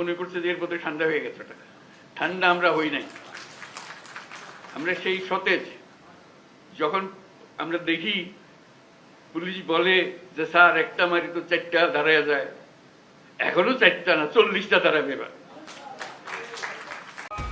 মনে করছে যে এর মধ্যে ঠান্ডা হয়ে গেছে ওটা ঠান্ডা আমরা হই নাই। আমরা সেই সতেজ। যখন আমরা দেখি, পুলিশ বলে যে, স্যার, একটা মারি তো চারটা দাঁড়ায় যায়। এখনও চারটা না, চল্লিশটা দাঁড়াবে এবার।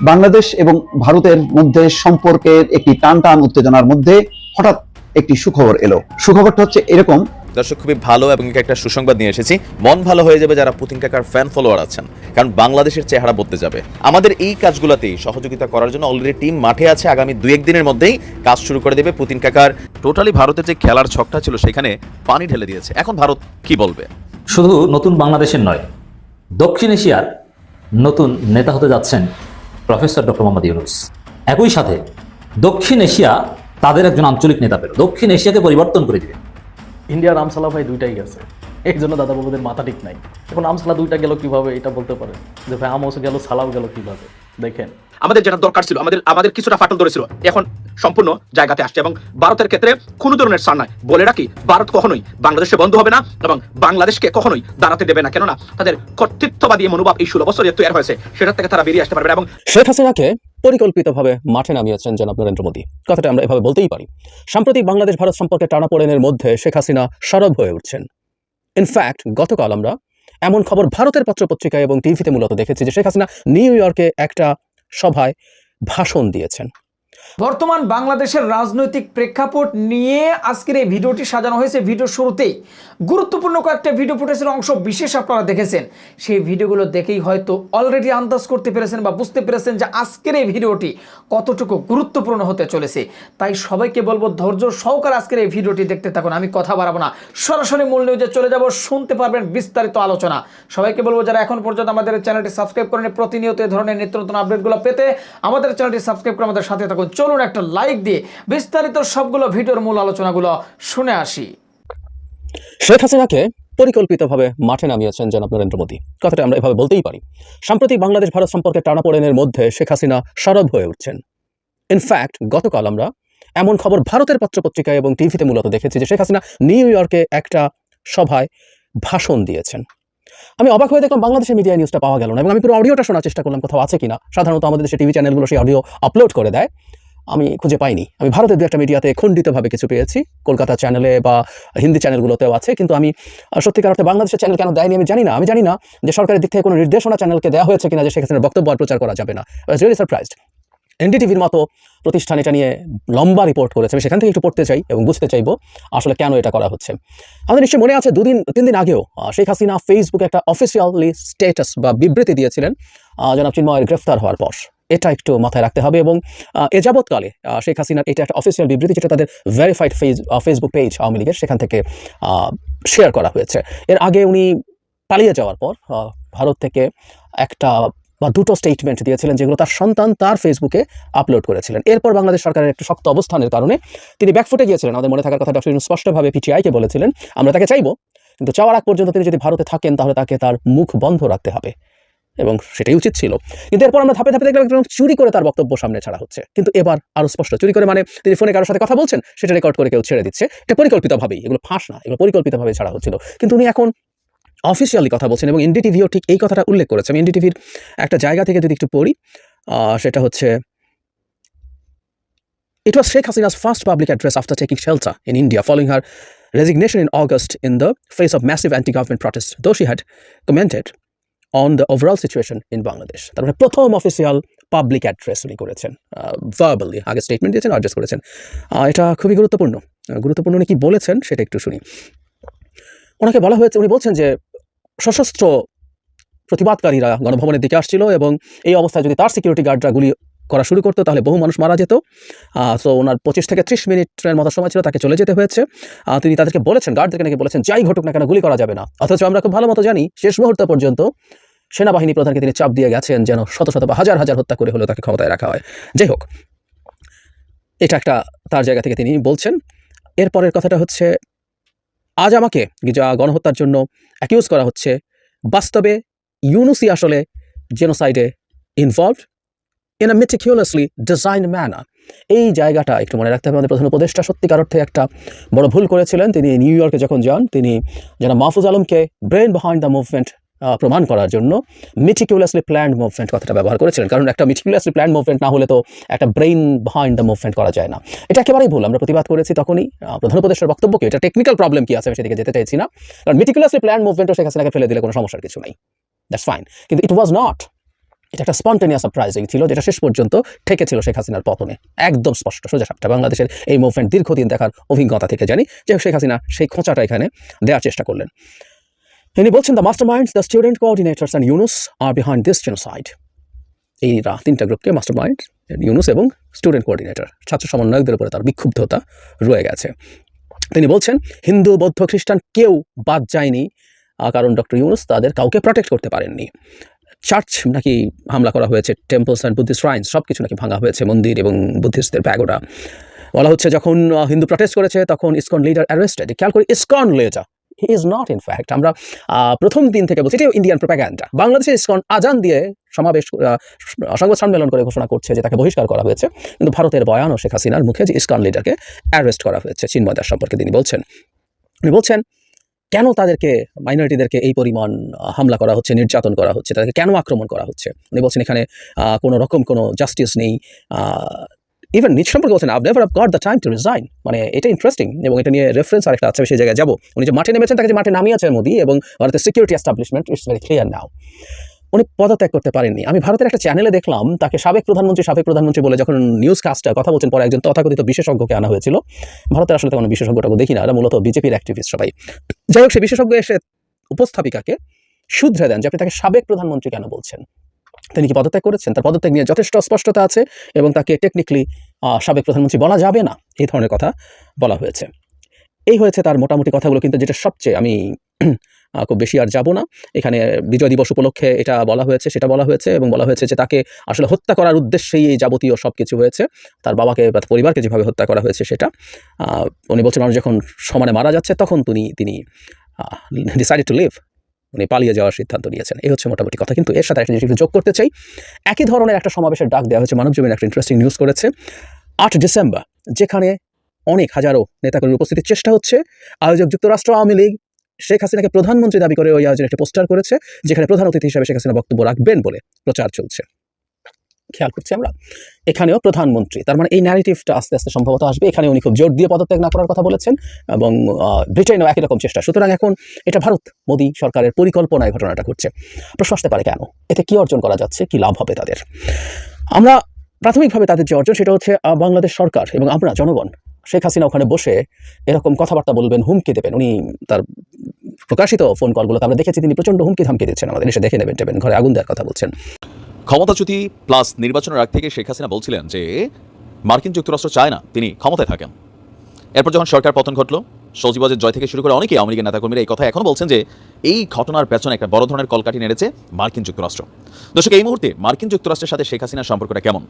বাংলাদেশ এবং ভারতের মধ্যে সম্পর্কের একটি টান টান উত্তেজনার মধ্যে হঠাৎ একটি সুখবর এলো। সুখবরটা হচ্ছে এরকম দর্শক, খুবই ভালো এবং একটা সুসংবাদ নিয়ে এসেছি। মন ভালো হয়ে যাবে যারা পুতিন কাকার ফ্যান ফলোয়ার আছেন, কারণ বাংলাদেশের চেহারা বদলে যাবে। আমাদের এই কাজগুলোতেই সহযোগিতা করার জন্য অলরেডি টিম মাঠে আছে। আগামী দু একদিনের মধ্যেই কাজ শুরু করে দেবে পুতিন কাকার। টোটালি ভারতের যে খেলার ছকটা ছিল, সেখানে পানি ঢেলে দিয়েছে। এখন ভারত কি বলবে? শুধু নতুন বাংলাদেশের নয়, দক্ষিণ এশিয়ার নতুন নেতা হতে যাচ্ছেন প্রফেসর ডক্টর মোহাম্মদ ইউনুস। একই সাথে দক্ষিণ এশিয়া তাদের একজন আঞ্চলিক নেতা পেল। দক্ষিণ এশিয়াকে পরিবর্তন করে দিবে ইন্ডিয়ার আমসালা ভাই দুইটাই গেছে। এই জন্য দাদা বাবুদের মাথা ঠিক নাই। এখন আমসালা দুইটা গেল কীভাবে এটা বলতে পারেন? যে ভাই আমও গেল সালাও গেল কীভাবে? দেখেন। আমাদের যেটা দরকার ছিল আমাদের আমাদের কিছুটা ফাটল ধরেছিল এখন সম্পূর্ণ জায়গাতে আসছে এবং ভারতের ক্ষেত্রে কোনো ধরনের সার নাই। বলে রাখি ভারত কখনোই বাংলাদেশে বন্ধ হবে না এবং বাংলাদেশকে কখনোই দাঁড়াতে দেবে না কেননা তাদের কর্তৃত্ববাদী মনোভাব এই ষোলো বছর যে তৈরি হয়েছে সেটা থেকে তারা বেরিয়ে আসতে পারবে না এবং শেখ হাসিনাকে পরিকল্পিতভাবে মাঠে নামিয়েছেন জনাব নরেন্দ্র মোদী। কথাটা আমরা এভাবে বলতেই পারি। সাম্প্রতিক বাংলাদেশ ভারত সম্পর্কে টানাপোড়েনের মধ্যে শেখ হাসিনা সরব হয়ে উঠছেন। ইনফ্যাক্ট গতকাল আমরা এমন খবর ভারতের পত্রপত্রিকায় এবং টিভিতে মূলত দেখেছি যে শেখ হাসিনা নিউ ইয়র্কে একটা সভায় ভাষণ দিয়েছেন। বর্তমান বাংলাদেশের রাজনৈতিক প্রেক্ষাপট নিয়ে আজকের এই ভিডিওটি সাজানো হয়েছে। ভিডিও শুরুতেই গুরুত্বপূর্ণ কয়েকটা ভিডিও ফুটেজের অংশ বিশেষ আপনারা দেখেছেন। সেই ভিডিওগুলো দেখেই হয়তো অলরেডি আন্দাজ করতে পেরেছেন বা বুঝতে পেরেছেন যে আজকের এই ভিডিওটি কতটুকু গুরুত্বপূর্ণ হতে চলেছে। তাই সবাইকে বলব ধৈর্য সহকারে আজকের এই ভিডিওটি দেখতে থাকুন। আমি কথা বাড়াবো না। সরাসরি মূল নিউজে চলে যাব। শুনতে পারবেন বিস্তারিত আলোচনা। সবাইকে বলব যারা এখন পর্যন্ত আমাদের চ্যানেলটি সাবস্ক্রাইব করেন প্রতিনিয়ত এই ধরনের নিত্য নতুন আপডেটগুলো পেতে আমাদের চ্যানেলটি সাবস্ক্রাইব করে আমাদের সাথে থাকুন। চলুন একটা লাইক দিয়ে বিস্তারিত সবগুলো ভিডিওর মূল আলোচনাগুলো শুনে আসি। শেখ হাসিনাকে পরিকল্পিতভাবে মাঠে নামিয়েছেন জনাব নরেন্দ্র মোদী। কথাটা আমরা এভাবে বলতেই পারি। সাম্প্রতিক বাংলাদেশ, ভারত সম্পর্কে টানাপোড়েনের মধ্যে শেখ হাসিনা সরব হয়ে উঠছেন। ইনফ্যাক্ট গতকাল আমরা এমন খবর ভারতের পত্রপত্রিকায় এবং টিভিতে মূলত দেখেছি যে শেখ হাসিনা নিউ ইয়র্কে একটা সভায় ভাষণ দিয়েছেন। আমি অবাক হয়ে দেখলাম বাংলাদেশের মিডিয়া নিউজটা পাওয়া গেল না এবং আমি পুরো অডিওটা শোনার চেষ্টা করলাম কোথাও আছে কিনা। সাধারণত আমাদের দেশে টিভি চ্যানেলগুলো সেই অডিও আপলোড করে দেয়। আমি খুঁজে পাইনি। আমি ভারতের দু একটা মিডিয়াতে খণ্ডিতভাবে কিছু পেয়েছি। কলকাতা চ্যানেলে বা হিন্দি চ্যানেলগুলোতেও আছে। কিন্তু আমি সত্যিকার অর্থে বাংলাদেশের চ্যানেল কেন দেয়নি আমি জানি না। আমি জানি না যে সরকারের দিক থেকে কোনো নির্দেশনা চ্যানেলকে দেওয়া হয়েছে কিনা যে সেখানে বক্তব্য আর প্রচার করা যাবে না। রিয়েলি সারপ্রাইজড এনডিটিভির মতো প্রতিষ্ঠান এটা নিয়ে লম্বা রিপোর্ট করেছে। আমি সেখান থেকে একটু পড়তে চাই এবং বুঝতে চাইব আসলে কেন এটা করা হচ্ছে। আমাদের নিশ্চয়ই মনে আছে, দুদিন, তিন দিন আগেও শেখ হাসিনা ফেসবুকে একটা অফিসিয়ালি স্ট্যাটাস বা বিবৃতি দিয়েছিলেন। জনাব চিন্ময়ের গ্রেফতার হওয়ার পর। এটা একটু মাথায় রাখতে হবে এবং এ যাবৎকালে শেখ হাসিনার এটা একটা অফিসিয়াল বিবৃতি যেটা তাদের ভেরিফাইড ফেজ ফেসবুক পেজ আওয়ামী লীগের সেখান থেকে শেয়ার করা হয়েছে। এর আগে উনি পালিয়ে যাওয়ার পর ভারত থেকে একটা বা দুটো স্টেটমেন্ট দিয়েছিলেন যেগুলো তার সন্তান তার ফেসবুকে আপলোড করেছিলেন। এরপর বাংলাদেশ সরকারের একটা শক্ত অবস্থানের কারণে তিনি ব্যাকফুটে গিয়েছিলেন। আমাদের মনে থাকার কথা ডক্টর স্পষ্টভাবে পিটিআইকে বলেছিলেন, আমরা তাকে চাইব, কিন্তু চাওয়ার আগ পর্যন্ত তিনি যদি ভারতে থাকেন, তাহলে তাকে তার মুখ বন্ধ রাখতে হবে। এবং সেটাই উচিত ছিল। কিন্তু এরপর আমরা ধাপে ধাপে দেখলাম একদম চুরি করে তার বক্তব্য সামনে ছাড়া হচ্ছে। কিন্তু এবার আরও স্পষ্ট চুরি করে মানে তিনি ফোনে কারোর সাথে কথা বলছেন সেটা রেকর্ড করে কেউ ছেড়ে দিচ্ছে। এটা পরিকল্পিতভাবেই এগুলো ফাঁস না এগুলো পরিকল্পিতভাবে ছাড়া হচ্ছিল। কিন্তু উনি এখন অফিসিয়ালি কথা বলছেন এবং এনডিটিভিও ঠিক এই কথাটা উল্লেখ করেছে। আমি এনডিটিভির একটা জায়গা থেকে যদি একটু পড়ি সেটা হচ্ছে It was Sheikh Hasina's first public address after taking shelter in India following her resignation in August in the face of massive anti-government protests, though she had commented on the overall situation in Bangladesh তার মানে প্রথম official public address উনি করেছেন। Verbally আগে statement দিয়েছেন address করেছেন। এটা খুবই গুরুত্বপূর্ণ। গুরুত্বপূর্ণ উনি কি বলেছেন সেটা একটু শুনি। ওনাকে বলা হয়েছে, উনি বলছেন যে সশস্ত্র প্রতিবাদকারীরা গণভবনের দিকে আসছিল এবং এই অবস্থায় যদি তার সিকিউরিটি গার্ডরা গুলি করা শুরু করতো, তাহলে বহু মানুষ মারা যেত। সো ওনার পঁচিশ থেকে ত্রিশ মিনিটের মতো সময় ছিল, তাকে চলে যেতে হয়েছে। তিনি তাদেরকে বলেছেন গার্ডদেরকে নাকি বলেছেন, যাই ঘটুক না কেন, গুলি করা যাবে না। অথচ আমরা খুব ভালো মতো জানি, শেষ মুহূর্ত পর্যন্ত সেনাবাহিনী প্রধানকে তিনি চাপ দিয়ে গেছেন, যেন শত শত বা হাজার হাজার হত্যা করে হলেও তাকে ক্ষমতায় রাখা হয়। যাই হোক, এটা একটা তার জায়গা থেকে তিনি বলছেন। এরপরের কথাটা হচ্ছে, আজ আমাকে যা গণহত্যার জন্য অ্যাকিউজ করা হচ্ছে, বাস্তবে ইউনুসি আসলে জেনোসাইডে involved in a meticulously design manner এই জায়গাটা একটু মনে রাখতে হবে, আমাদের প্রধান উপদেষ্টা সত্যিকার অর্থে একটা বড় ভুল করেছিলেন। তিনি নিউ ইয়র্কে যখন যান, তিনি যেন মাহফুজ আলমকে ব্রেন বিহাইন্ড দ্য মুভমেন্ট প্রমাণ করার জন্য মিটিকুলাসলি প্ল্যান্ড মুভমেন্ট কথাটা ব্যবহার করেছিলেন। কারণ একটা মিটিকুলাসলি প্ল্যান্ড মুভমেন্ট না হলে তো একটা ব্রেইন বিহাইন্ড দ্য মুভমেন্ট করা যায় না। এটা একেবারেই ভুল, আমরা প্রতিবাদ করেছি তখনই প্রধান উপদেশের বক্তব্য কি এটা টেকনিক্যাল প্রবলেম কি আছে আমি সেদিকে যেতে চাইছি না। কারণ মিটিকুলাসলি প্ল্যান্ড মুভমেন্টও হাসিনাকে ফেলে দিলে কোনো সমস্যার কিছু নাই। দ্যাটস ফাইন কিন্তু ইট ওয়াজ নট এটা একটা স্পন্টেনিয়াস সারপ্রাইজিং ছিল যেটা শেষ পর্যন্ত ঠেকেছিল শেখ হাসিনার পতনে। একদম স্পষ্ট, সোজা সাপটা। বাংলাদেশের এই মুভমেন্ট দীর্ঘদিন দেখার অভিজ্ঞতা থেকে জানি যে শেখ হাসিনা সেই খোঁচাটা এখানে দেওয়ার চেষ্টা করলেন। তিনি বলছেন the master minds the student coordinators and Yunus are behind this genocide এই রা- তিনটা গ্রুপকে মাস্টার মাইন্ড ইউনুস এবং স্টুডেন্ট কোঅর্ডিনেটর ছাত্র সমন্বয়কদের উপরে তার বিক্ষুব্ধতা রয়ে গেছে। তিনি বলছেন, হিন্দু, বৌদ্ধ, খ্রিস্টান কেউ বাদ যায়নি। কারণ ডক্টর ইউনুস তাদের কাউকে প্রোটেক্ট করতে পারেননি। চার্চ নাকি হামলা করা হয়েছে টেম্পলস অ্যান্ড বুদ্ধিস্ট শ্রাইন্স সব কিছু নাকি ভাঙা হয়েছে, মন্দির এবং বুদ্ধিস্টদের প্যাগোডা। বলা হচ্ছে যখন হিন্দু প্রটেস্ট করেছে, তখন ইসকন লিডার অ্যারেস্টেড খেয়াল করি, ISKCON leader he is not in fact আমরা প্রথম দিন থেকে বলছি, এটাও ইন্ডিয়ান প্রোপাগ্যান্ডা বাংলাদেশে ইসকন আজান দিয়ে সমাবেশ সংবাদ সম্মেলন করে ঘোষণা করছে যে তাকে বহিষ্কার করা হয়েছে। কিন্তু ভারতের বয়ান ও শেখ হাসিনার মুখে যে ইসকন লিডারকে অ্যারেস্ট করা হয়েছে চিন্ময়দার সম্পর্কে তিনি বলছেন। উনি বলছেন কেন তাদেরকে মাইনরিটিদেরকে এই পরিমাণ হামলা করা হচ্ছে, নির্যাতন করা হচ্ছে, তাদেরকে কেন আক্রমণ করা হচ্ছে? উনি বলছেন এখানে কোনো রকম কোনো জাস্টিস নেই ইভেন নিজ সম্পর্কে বলছেন up never got the time to resign মানে এটা ইন্টারেস্টিং এবং এটা নিয়ে রেফারেন্স আরেকটা আছে, সেই জায়গায় যাব। উনি যে মাঠে নেমেছেন, তাকে যে মাঠে নামিয়েছেন মোদি এবং ভারতের security establishment it's very clear now উনি পদত্যাগ করতে পারেননি। আমি ভারতের একটা চ্যানেলে দেখলাম, তাকে সাবেক প্রধানমন্ত্রী সাবেক প্রধানমন্ত্রী বলে যখন নিউজ কাস্টার কথা বলছেন, পরে একজন তথাকথিত বিশেষজ্ঞকে আনা হয়েছিল। ভারতের আসলে কোনো বিশেষজ্ঞটাকে দেখি না, এরা মূলত বিজেপির অ্যাক্টিভিস্ট সবাই। যাই হোক সে বিশেষজ্ঞ এসে উপস্থাপিকাকে শুধরে দেন যে, আপনি তাকে সাবেক প্রধানমন্ত্রী কেন বলছেন? তিনি কি পদত্যাগ করেছেন? তার পদত্যাগ নিয়ে যথেষ্ট স্পষ্টতা আছে এবং তাকে টেকনিক্যালি সাবেক প্রধানমন্ত্রী বলা যাবে না, এই ধরনের কথা বলা হয়েছে। এই হয়েছে তার মোটামুটি কথাগুলো, কিন্তু যেটা সবচেয়ে আমি খুব বেশি আর যাব না। এখানে বিজয় দিবস উপলক্ষে এটা বলা হয়েছে, সেটা বলা হয়েছে এবং বলা হয়েছে যে তাকে আসলে হত্যা করার উদ্দেশ্যেই এই যাবতীয় সব কিছু হয়েছে। তার বাবাকে বা পরিবারকে যেভাবে হত্যা করা হয়েছে সেটা। উনি বলছেন, মানুষ যখন সমানে মারা যাচ্ছে, তখন তিনি তিনি ডিসাইডেড টু লিভ উনি পালিয়ে যাওয়ার সিদ্ধান্ত নিয়েছেন। এই হচ্ছে মোটামুটি কথা। কিন্তু এর সাথে একটা জিনিস যোগ করতে চাই। একই ধরনের একটা সমাবেশের ডাক দেওয়া হয়েছে। মানবজমিন একটা ইন্টারেস্টিং নিউজ করেছে। আট ডিসেম্বর, যেখানে অনেক হাজারো নেতাকর্মীর উপস্থিতির চেষ্টা হচ্ছে। আয়োজক যুক্তরাষ্ট্র, আওয়ামী লীগ শেখ হাসিনাকে প্রধানমন্ত্রী দাবি করে ওই আয়োজনে একটা পোস্টার করেছে, যেখানে প্রধান অতিথি হিসেবে শেখ হাসিনা বক্তব্য রাখবেন বলে প্রচার চলছে। খেয়াল করছি আমরা। এখানেও প্রধানমন্ত্রী, তার মানে এই ন্যারেটিভটা আস্তে আস্তে সম্ভবত আসবে। এখানে উনি খুব জোর দিয়ে পদত্যাগ না করার কথা বলেছেন এবং ব্রিটেনও একই রকম চেষ্টা। সুতরাং এখন এটা ভারত, মোদী সরকারের পরিকল্পনায় ঘটনাটা ঘটছে। প্রশ্ন আসতে পারে কেন? এতে কি অর্জন করা যাচ্ছে? কি লাভ হবে তাদের? আমরা প্রাথমিকভাবে তাদের যে অর্জন, সেটা হচ্ছে বাংলাদেশ সরকার এবং আমরা জনগণ শেখ হাসিনা ওখানে বসে এরকম কথাবার্তা বলবেন, হুমকি দেবেন। উনি তার প্রকাশিত ফোন কলগুলোতে আমরা দেখেছি, তিনি প্রচণ্ড হুমকি ধামকি দিচ্ছেন আমাদের। এসে দেখে নেবেন টেবেন ঘরে আগুন দেওয়ার কথা বলছেন। ক্ষমতাচ্যুতি প্লাস নির্বাচনের আগ থেকে শেখ হাসিনা বলছিলেন যে, মার্কিন যুক্তরাষ্ট্র চায় না, তিনি ক্ষমতায় থাকেন। এরপর যখন সরকার পতন ঘটলো সচিবাজের জয় থেকে শুরু করে অনেকেই আওয়ামী নেতাকর্মীরা এই কথা এখনও বলছেন যে, এই ঘটনার পেছনে একটা বড় ধরনের কলকাঠি নেড়েছে মার্কিন যুক্তরাষ্ট্র। দর্শক, এই মুহূর্তে মার্কিন যুক্তরাষ্ট্রের সাথে শেখ হাসিনার সম্পর্কটা কেমন?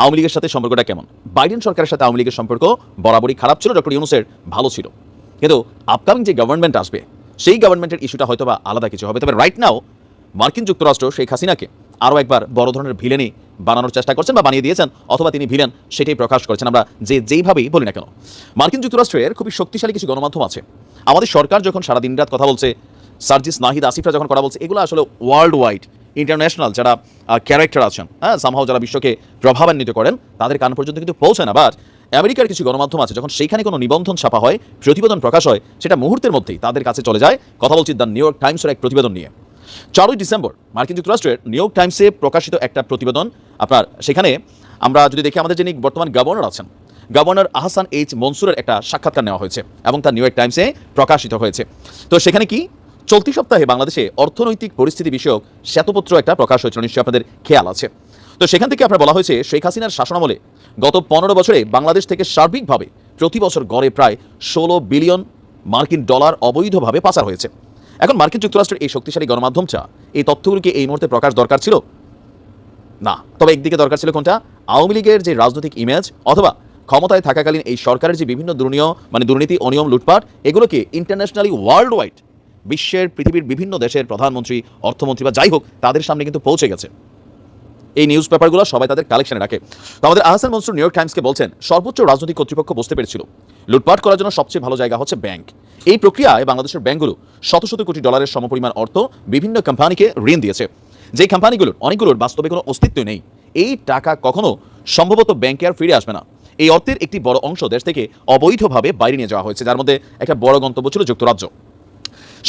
আওয়ামী লীগের সাথে সম্পর্কটা কেমন? বাইডেন সরকারের সাথে আওয়ামী লীগের সম্পর্ক বরাবরই খারাপ ছিল, ডক্টর ইউনুসের ভালো ছিল। কিন্তু আপকামিং যে গভর্নমেন্ট আসবে, সেই গভর্নমেন্টের ইস্যুটা হয়তো বা আলাদা কিছু হবে। তবে রাইট নাও মার্কিন যুক্তরাষ্ট্র শেখ হাসিনাকে আরও একবার বড় ধরনের ভিলেনই বানানোর চেষ্টা করছেন বা বানিয়ে দিয়েছেন, অথবা তিনি ভিলেন সেটাই প্রকাশ করেছেন। আমরা যে যেইভাবেই বলি না কেন, মার্কিন যুক্তরাষ্ট্রের খুবই শক্তিশালী কিছু গণমাধ্যম আছে। আমাদের সরকার যখন সারা দিন রাত কথা বলছে, সার্জিস নাহিদ আসিফরা যখন কথা বলছে, এগুলো আসলে ওয়ার্ল্ড ওয়াইড ইন্টারন্যাশনাল যারা ক্যারেক্টার আছেন হ্যাঁ সামহাও যারা বিশ্বকে প্রভাবান্বিত করেন, তাদের কান পর্যন্ত কিন্তু পৌঁছে না। বাট আমেরিকার কিছু গণমাধ্যম আছে, যখন সেইখানে কোনো নিবন্ধন ছাপা হয়, প্রতিবেদন প্রকাশ হয়, সেটা মুহূর্তের মধ্যেই তাদের কাছে চলে যায়। কথা বলছি দ্য নিউ ইয়র্ক টাইমসের এক প্রতিবেদন নিয়ে। চারই ডিসেম্বর, মার্কিন যুক্তরাষ্ট্রের নিউ ইয়র্ক টাইমসে প্রকাশিত একটা প্রতিবেদন, আপনার সেখানে আমরা যদি দেখি আমাদের যিনি বর্তমান গভর্নর আছেন, গভর্নর আহসান এইচ মনসুরের একটা সাক্ষাৎকার নেওয়া হয়েছে এবং তা নিউ ইয়র্ক টাইমসে প্রকাশিত হয়েছে। তো সেখানে কি? চলতি সপ্তাহে বাংলাদেশে অর্থনৈতিক পরিস্থিতি বিষয়ক শ্বেতপত্র একটা প্রকাশ হয়েছিল, নিশ্চয়ই আপনাদের খেয়াল আছে। তো সেখান থেকে আপনার বলা হয়েছে, শেখ হাসিনার শাসনামলে গত পনেরো বছরে বাংলাদেশ থেকে সার্বিকভাবে প্রতি বছর গড়ে প্রায় ষোলো বিলিয়ন মার্কিন ডলার অবৈধভাবে পাচার হয়েছে। এখন মার্কিন যুক্তরাষ্ট্রের এই শক্তিশালী গণমাধ্যমটা এই তথ্যগুলিকে এই মুহূর্তে প্রকাশ দরকার ছিল? না। তবে একদিকে দরকার ছিল কোনটা? আওয়ামী লীগের যে রাজনৈতিক ইমেজ অথবা ক্ষমতায় থাকাকালীন এই সরকারের যে বিভিন্ন দুর্নীয় মানে দুর্নীতি, অনিয়ম, লুটপাট, এগুলোকে ইন্টারন্যাশনালি ওয়ার্ল্ড ওয়াইড বিশ্বের পৃথিবীর বিভিন্ন দেশের প্রধানমন্ত্রী, অর্থমন্ত্রী বা যাই হোক, তাদের সামনে কিন্তু পৌঁছে গেছে। এই নিউজ পেপারগুলো সবাই তাদের কালেকশনে রাখে। তো আমাদের আহসান মনসুর নিউ ইয়র্ক টাইমসকে বলছেন, সর্বোচ্চ রাজনৈতিক কর্তৃপক্ষ বুঝতে পেরেছিল। লুটপাট করার জন্য সবচেয়ে ভালো জায়গা হচ্ছে ব্যাংক এই প্রক্রিয়ায় বাংলাদেশের ব্যাংকগুলো শত শত কোটি ডলারের সমপরিমাণ অর্থ বিভিন্ন কোম্পানিকে ঋণ দিয়েছে। যে কোম্পানিগুলোর অনেকগুলোর বাস্তবে কোনো অস্তিত্ব নেই। এই টাকা কখনো সম্ভবত ব্যাংকে আর ফিরে আসবে না। এই অর্থের একটি বড় অংশ দেশ থেকে অবৈধভাবে বাইরে নিয়ে যাওয়া হয়েছে, যার মধ্যে একটা বড় গন্তব্য ছিল যুক্তরাজ্য।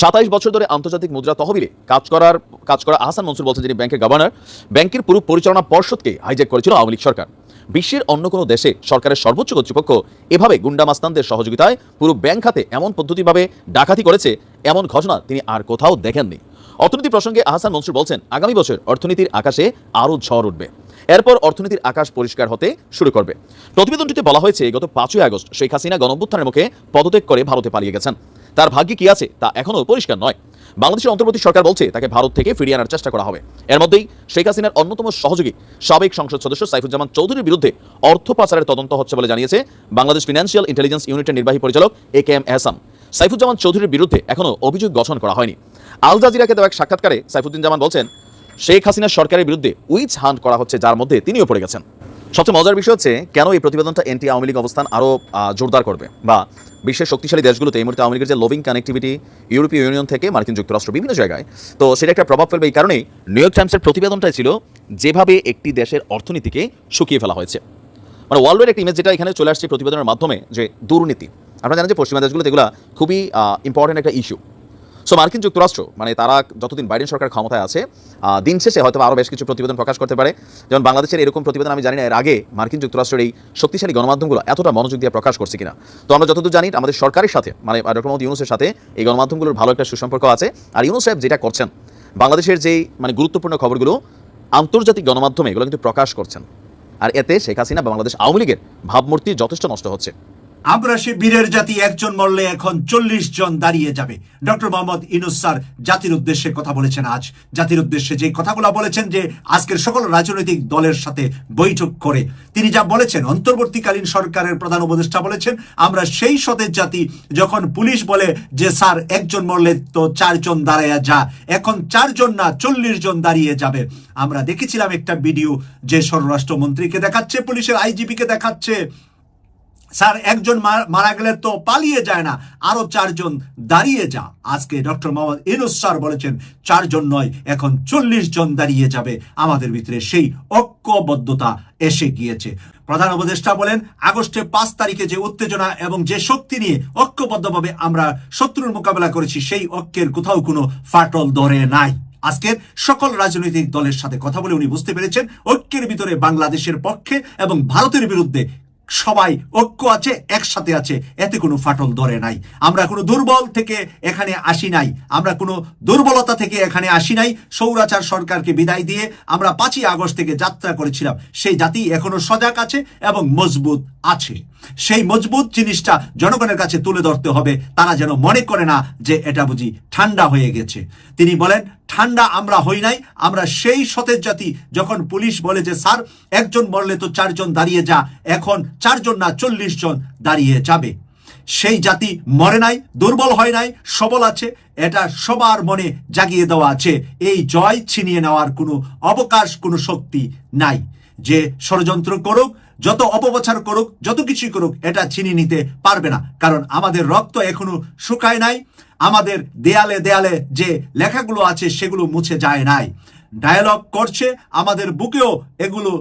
সাতাইশ বছর ধরে আন্তর্জাতিক মুদ্রা তহবিলে কাজ করার, কাজ করা আহসান মনসুর বলছেন যিনি ব্যাংকের গভর্নর, ব্যাংকের পুরো পরিচালনা পর্ষদকে হাইজ্যাক করেছিল আওয়ামী লীগ সরকার। বিশ্বের অন্য কোনো দেশে সরকারের সর্বোচ্চ কর্তৃপক্ষ এভাবে গুন্ডা মাস্তানদের সহযোগিতায় পুরো ব্যাংক খাতে এমন পদ্ধতিভাবে ডাকাতি করেছে, এমন ঘটনা তিনি আর কোথাও দেখেননি। অর্থনীতি প্রসঙ্গে আহসান মনসুর বলছেন, আগামী বছর অর্থনীতির আকাশে আরও ঝড় উঠবে। এরপর অর্থনীতির আকাশ পরিষ্কার হতে শুরু করবে। প্রতিবেদনটিতে বলা হয়েছে, গত পাঁচই আগস্ট শেখ হাসিনা গণঅভ্যুত্থানের মুখে পদত্যাগ করে ভারতে পালিয়ে গেছেন। তার ভাগ্যে কি আছে তা এখনও পরিষ্কার নয়। বাংলাদেশের অন্তর্বর্তী সরকার বলছে, তাকে ভারত থেকে ফিরিয়ে আনার চেষ্টা করা হবে। এর মধ্যেই শেখ হাসিনার অন্যতম সহযোগী, সাবেক সংসদ সদস্য সাইফুজ্জামান চৌধুরীর বিরুদ্ধে অর্থ পাচারের তদন্ত হচ্ছে বলে জানিয়েছে বাংলাদেশ ফিনান্সিয়াল ইন্টেলিজেন্স ইউনিটের নির্বাহী পরিচালক এ কে এম এহসান। সাইফুজ্জামান চৌধুরীর বিরুদ্ধে এখনও অভিযোগ গঠন করা হয়নি। আল জাজিরাকে দেওয়া এক সাক্ষাৎকারে সাইফুদ্দিন জামান বলছেন, শেখ হাসিনার সরকারের বিরুদ্ধে উইচ হান্ট করা হচ্ছে, যার মধ্যে তিনিও পড়ে গেছেন। সবচেয়ে মজার বিষয় হচ্ছে, কেন এই প্রতিবেদনটা এনটি আওয়ামী লীগ অবস্থান আরও জোরদার করবে? বা বিশ্বের শক্তিশালী দেশগুলোতে এই মুহূর্তে আওয়ামী লীগের যে লোভিং কানেক্টিভিটি ইউরোপীয় ইউনিয়ন থেকে মার্কিন যুক্তরাষ্ট্র বিভিন্ন জায়গায়, তো সেটা একটা প্রভাব ফেলবে এই কারণেই নিউ ইয়র্ক টাইমসের প্রতিবেদনটাই ছিল যেভাবে একটি দেশের অর্থনীতিকে শুকিয়ে ফেলা হয়েছে। মানে ওয়ার্ল্ডের একটা ইমেজ যেটা এখানে চলে আসছে প্রতিবেদনের মাধ্যমে যে দুর্নীতি। আপনারা জানেন যে পশ্চিমা দেশগুলোতে এগুলো খুবই ইম্পর্টেন্ট একটা ইস্যু সো মার্কিন যুক্তরাষ্ট্র মানে তারা যতদিন বাইডেন সরকার ক্ষমতায় আছে দিন শেষে হয়তো আরও বেশ কিছু প্রতিবেদন প্রকাশ করতে পারে। যেমন বাংলাদেশের এরকম প্রতিবেদন আমি জানি না, এর আগে মার্কিন যুক্তরাষ্ট্রের এই শক্তিশালী গণমাধ্যমগুলো এতটা মনোযোগ দিয়ে প্রকাশ করছে কিনা। তো আমরা যতদূর জানি, আমাদের সরকারের সাথে মানে ডক্টর মোহাম্মদ ইউনুসের সাথে এই গণমাধ্যমগুলোর ভালো একটা সুসম্পর্ক আছে। আর ইউনুস সাহেব যেটা করছেন, বাংলাদেশের যেই মানে গুরুত্বপূর্ণ খবরগুলো, আন্তর্জাতিক গণমাধ্যমে এগুলো কিন্তু প্রকাশ করছেন। আর এতে শেখ হাসিনা বাংলাদেশ আওয়ামী লীগের ভাবমূর্তি যথেষ্ট নষ্ট হচ্ছে। আমরা সে বীরের জাতি, একজন মরলে এখন চল্লিশ জন দাঁড়িয়ে যাবে। ডক্টর মোহাম্মদ ইনুস স্যার জাতির উদ্দেশ্যে কথা বলেছেন আজ। জাতির উদ্দেশ্যে যে কথাগুলো বলেছেন যে আজকের সকল রাজনৈতিক দলের সাথে বৈঠক করে। তিনি যা বলেছেন, অন্তর্বর্তীকালীন সরকারের প্রধান উপদেষ্টা বলেছেন, আমরা সেই সতেজ জাতি, যখন পুলিশ বলে যে স্যার একজন মরলে তো চারজন দাঁড়াইয়া যা, এখন চারজন না, চল্লিশ জন দাঁড়িয়ে যাবে। আমরা দেখেছিলাম একটা ভিডিও যে স্বরাষ্ট্রমন্ত্রীকে দেখাচ্ছে, পুলিশের আইজিপিকে দেখাচ্ছে। স্যার, একজন মারা গেলে তো পালিয়ে যায় না, আরও চারজন দাঁড়িয়ে যা। আজকে ডক্টর মোহাম্মদ ইনুস স্যার বলেছেন, চারজন নয়, এখন চল্লিশ জন দাঁড়িয়ে যাবে। আমাদের ভিতরে সেই ঐক্যবদ্ধতা এসে গিয়েছে। প্রধান উপদেষ্টা বলেন আগস্টে পাঁচ তারিখে যে উত্তেজনা এবং যে শক্তি নিয়ে ঐক্যবদ্ধভাবে আমরা শত্রুর মোকাবেলা করেছি, সেই ঐক্যের কোথাও কোনো ফাটল ধরে নাই। আজকের সকল রাজনৈতিক দলের সাথে কথা বলে উনি বুঝতে পেরেছেন, ঐক্যের ভিতরে বাংলাদেশের পক্ষে এবং ভারতের বিরুদ্ধে সবাই ঐক্য আছে, একসাথে আছে, এতে কোনো ফাটল ধরে নাই। আমরা কোনো দুর্বল থেকে এখানে আসি নাই। আমরা কোনো দুর্বলতা থেকে এখানে আসি নাই। সৌরাচার সরকারকে বিদায় দিয়ে আমরা পাঁচই আগস্ট থেকে যাত্রা করেছিলাম। সেই জাতি এখনও সজাগ আছে এবং মজবুত আছে। সেই মজবুত জিনিসটা জনগণের কাছে তুলে ধরতে হবে। তারা যেন মনে করে না যে এটা বুঝি ঠান্ডা হয়ে গেছে। তিনি বলেন, ঠান্ডা আমরা হই নাই, আমরা সেই সতেজ জাতি। যখন পুলিশ বলে যে, স্যার, একজন মরলে তো চারজন দাঁড়িয়ে যা, এখন চারজন না, চল্লিশ জন দাঁড়িয়ে যাবে। সেই জাতি মরে নাই, দুর্বল হয় নাই, সবল আছে, এটা সবার মনে জাগিয়ে দেওয়া আছে। এই জয় ছিনিয়ে নেওয়ার কোনো অবকাশ, কোনো শক্তি নাই। যে ষড়যন্ত্র করুক যত অপপ্রচার করুক, যত কিছুই করুক, এটা চিনি নিতে পারবে না। কারণ আমাদের রক্ত এখনও শুকায় নাই, আমাদের দেয়ালে দেয়ালে যে লেখাগুলো আছে সেগুলো মুছে যায় নাই। ডায়ালগ করছে, আমাদের বুকেও এগুলো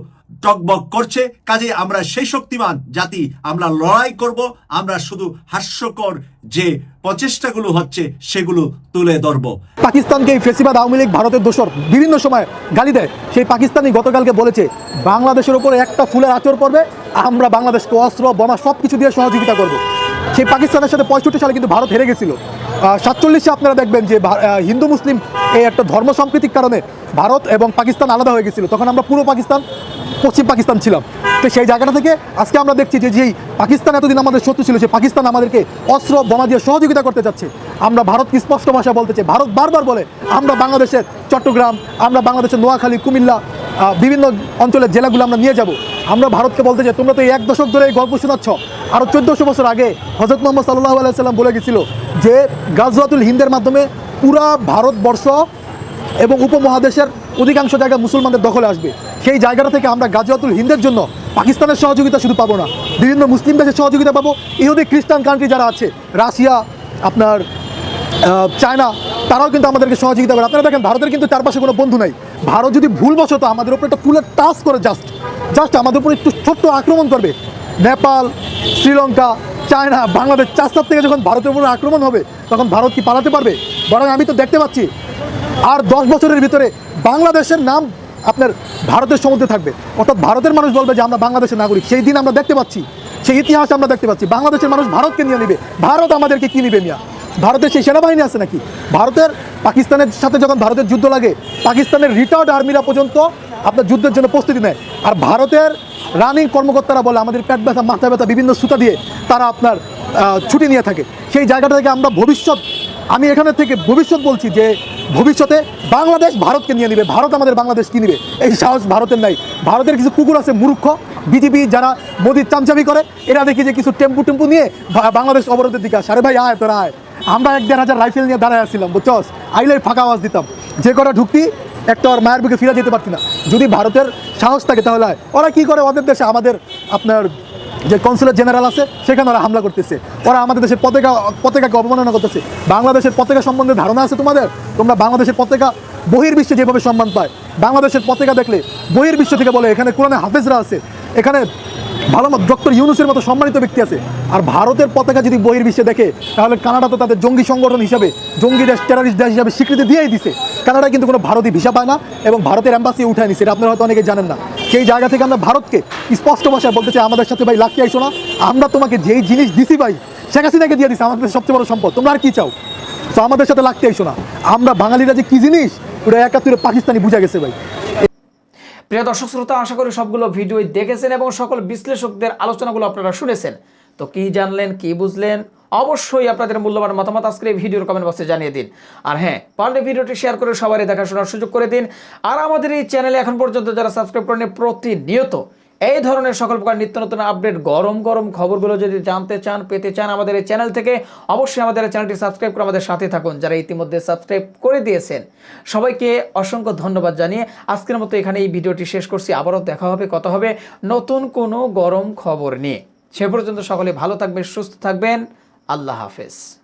টকবক করছে কাজে আমরা সেই শক্তিমান জাতি, আমরা লড়াই করব, আমরা শুধু হাস্যকর যে প্রচেষ্টাগুলো হচ্ছে সেগুলো তুলে ধরবো। পাকিস্তানকে এই ফেসিবাদ আওয়ামী লীগ, ভারতের দোসর বিভিন্ন সময় গালি দেয়। সেই পাকিস্তানি গতকালকে বলেছে, বাংলাদেশের উপরে একটা ফুলের আচর পড়বে, আমরা বাংলাদেশকে অস্ত্র, বোমা সব কিছু দিয়ে সহযোগিতা করব। সেই পাকিস্তানের সাথে পঁয়ষট্টি সালে কিন্তু ভারত হেরে গেছিল। সাতচল্লিশে আপনারা দেখবেন যে হিন্দু, মুসলিম এই একটা ধর্ম সম্প্রীতির কারণে ভারত এবং পাকিস্তান আলাদা হয়ে গেছিল। তখন আমরা পুরো পাকিস্তান পশ্চিম পাকিস্তান ছিলাম। তো সেই জায়গাটা থেকে আজকে আমরা দেখছি যে যেই পাকিস্তান এতদিন আমাদের শত্রু ছিল সেই পাকিস্তান আমাদেরকে অস্ত্র, বোমা দিয়ে সহযোগিতা করতে চাচ্ছে আমরা ভারতকে স্পষ্ট ভাষা বলতে চাই, ভারত বারবার বলে, আমরা বাংলাদেশের চট্টগ্রাম, আমরা বাংলাদেশের নোয়াখালী, কুমিল্লা বিভিন্ন অঞ্চলের জেলাগুলো আমরা নিয়ে যাব। আমরা ভারতকে বলতে চাই, তোমরা তো এই এক দশক ধরে এই গল্প শোনাচ্ছ। আরও চোদ্দোশো বছর আগে হজরত মোহাম্মদ সাল্লাহ আলাইসাল্লাম বলে গেছিল যে গাজওয়াতুল হিন্দের মাধ্যমে পুরা ভারতবর্ষ এবং উপমহাদেশের অধিকাংশ জায়গায় মুসলমানদের দখলে আসবে। সেই জায়গাটা থেকে আমরা গাজিয়াতুল হিন্দের জন্য পাকিস্তানের সহযোগিতা শুধু পাবো না, বিভিন্ন মুসলিম দেশের সহযোগিতা পাবো, ইহুদি খ্রিস্টান কান্ট্রি যারা আছে, রাশিয়া, আপনার চায়না, তারাও কিন্তু আমাদেরকে সহযোগিতা করে। আপনারা দেখেন, ভারতের কিন্তু চারপাশে কোনো বন্ধু নাই। ভারত যদি ভুলবশত আমাদের উপর একটা ফুলের টাচ করে জাস্ট জাস্ট আমাদের উপর একটু ছোট্ট আক্রমণ করবে, নেপাল, শ্রীলঙ্কা, চায়না, বাংলাদেশ চার সাত থেকে যখন ভারতের উপর আক্রমণ হবে, তখন ভারত কি পালাতে পারবে? বরং আমি তো দেখতে পাচ্ছি, আর দশ বছরের ভিতরে বাংলাদেশের নাম আপনার ভারতের সমুদ্রে থাকবে। অর্থাৎ ভারতের মানুষ বলবে যে, আমরা বাংলাদেশের নাগরিক। সেই দিন আমরা দেখতে পাচ্ছি, সেই ইতিহাস আমরা দেখতে পাচ্ছি। বাংলাদেশের মানুষ ভারতকে নিয়ে নেবে। ভারত আমাদেরকে কি নিবে মিয়া? ভারতের সেই সেনাবাহিনী আছে নাকি? ভারতের, পাকিস্তানের সাথে যখন ভারতের যুদ্ধ লাগে, পাকিস্তানের রিটায়ার্ড আর্মিরা পর্যন্ত আপনার যুদ্ধের জন্য প্রস্তুতি নেয়। আর ভারতের রানিং কর্মকর্তারা বলে, আমাদের পেট ব্যথা, মাথা ব্যথা, বিভিন্ন সুতা দিয়ে তারা আপনার ছুটি নিয়ে থাকে। সেই জায়গাটা থেকে আমরা ভবিষ্যৎ আমি এখানে থেকে ভবিষ্যৎ বলছি যে ভবিষ্যতে বাংলাদেশ ভারতকে নিয়ে নিবে। ভারত আমাদের বাংলাদেশ কি নিবে? এই সাহস ভারতের নাই। ভারতের কিছু কুকুর আছে, মূর্খ বিজেপি যারা মোদির চামচামি করে, এরা দেখি যে কিছু টেম্পু টেম্পু নিয়ে বাংলাদেশ অবরোধের দিকে আসে। আরে ভাই, আয় তোরা, আয়। আমরা এক দেড় হাজার রাইফেল নিয়ে দাঁড়ায় আসছিলাম বুঝছস? আইলে ফাঁকা আওয়াজ দিতাম। যে কটা ঢুকতি, একটা ওর মায়ের বুকে ফিরে যেতে পারতি না। যদি ভারতের সাহস থাকে তাহলে। ওরা কি করে? ওদের দেশে আমাদের আপনার যে কনসুলেট জেনারেল আছে, সেখানে ওরা হামলা করতেছে। ওরা আমাদের দেশের পতাকা, পতাকাকে অবমাননা করতেছে। বাংলাদেশের পতাকা সম্বন্ধে ধারণা আছে তোমাদের? তোমরা বাংলাদেশের পতাকা বহির্বিশ্বে যেভাবে সম্মান পায়, বাংলাদেশের পতাকা দেখলে বহির্বিশ্ব থেকে বলে, এখানে কোরআনে হাফেজরা আছে, এখানে ভালো ডক্টর ইউনুসের মতো সম্মানিত ব্যক্তি আছে। আর ভারতের পতাকা যদি বহির্বিশ্বে দেখে, তাহলে কানাডা তো তাদের জঙ্গি সংগঠন হিসাবে, জঙ্গি দেশ টেরারিস্ট দেশ হিসাবে স্বীকৃতি দিয়েই দিছে। কানাডা কিন্তু কোনো ভারতীয় ভিসা পায় না, এবং ভারতের অ্যাম্বাসি উঠায় নিছে। এটা আপনারা হয়তো অনেকে জানেন না। সেই জায়গা থেকে আমরা ভারতকে স্পষ্ট ভাষায় বলতে চাই, আমাদের সাথে ভাই লাগতে আইসো না। আমরা তোমাকে যেই জিনিস দিছি ভাই, শেখ হাসিনাকে দিয়ে দিছি, আমাদের সবচেয়ে বড় সম্পদ। তোমরা আর কি চাও? তো আমাদের সাথে লাগতে আইসো না। আমরা বাঙালিরা যে কি জিনিস, ওটা একাত্তরে পাকিস্তানি বুঝা গেছে ভাই। প্রিয় দর্শক, শ্রোতা, আশা করি সবগুলো ভিডিও দেখেছেন এবং সকল বিশ্লেষকদের আলোচনাগুলো আপনারা শুনেছেন। তো কি জানলেন, কি বুঝলেন? অবশ্যই আপনাদের মূল্যবান মতামত আজকে ভিডিওর কমেন্ট বক্সে জানিয়ে দিন। আর হ্যাঁ পারলে ভিডিওটি শেয়ার করে সবারই দেখাশোনার সুযোগ করে দিন। আর আমাদের এই চ্যানেলে এখন পর্যন্ত যারা সাবস্ক্রাইব করেন প্রতিনিয়ত এই ধরনের সকল প্রকার নিত্য নতুন আপডেট গরম গরম খবরগুলো যদি জানতে চান, পেতে চান আমাদের এই চ্যানেল থেকে, অবশ্যই আমাদের চ্যানেলটি সাবস্ক্রাইব করে আমাদের সাথে থাকুন। যারা ইতিমধ্যে সাবস্ক্রাইব করে দিয়েছেন, সবাইকে অসংখ্য ধন্যবাদ জানিয়ে আজকের মতো এখানে এই ভিডিওটি শেষ করছি। আবারও দেখা হবে, কথা হবে নতুন কোনো গরম খবর নিয়ে। সে পর্যন্ত সকলে ভালো থাকবেন, সুস্থ থাকবেন। আল্লাহ হাফেজ।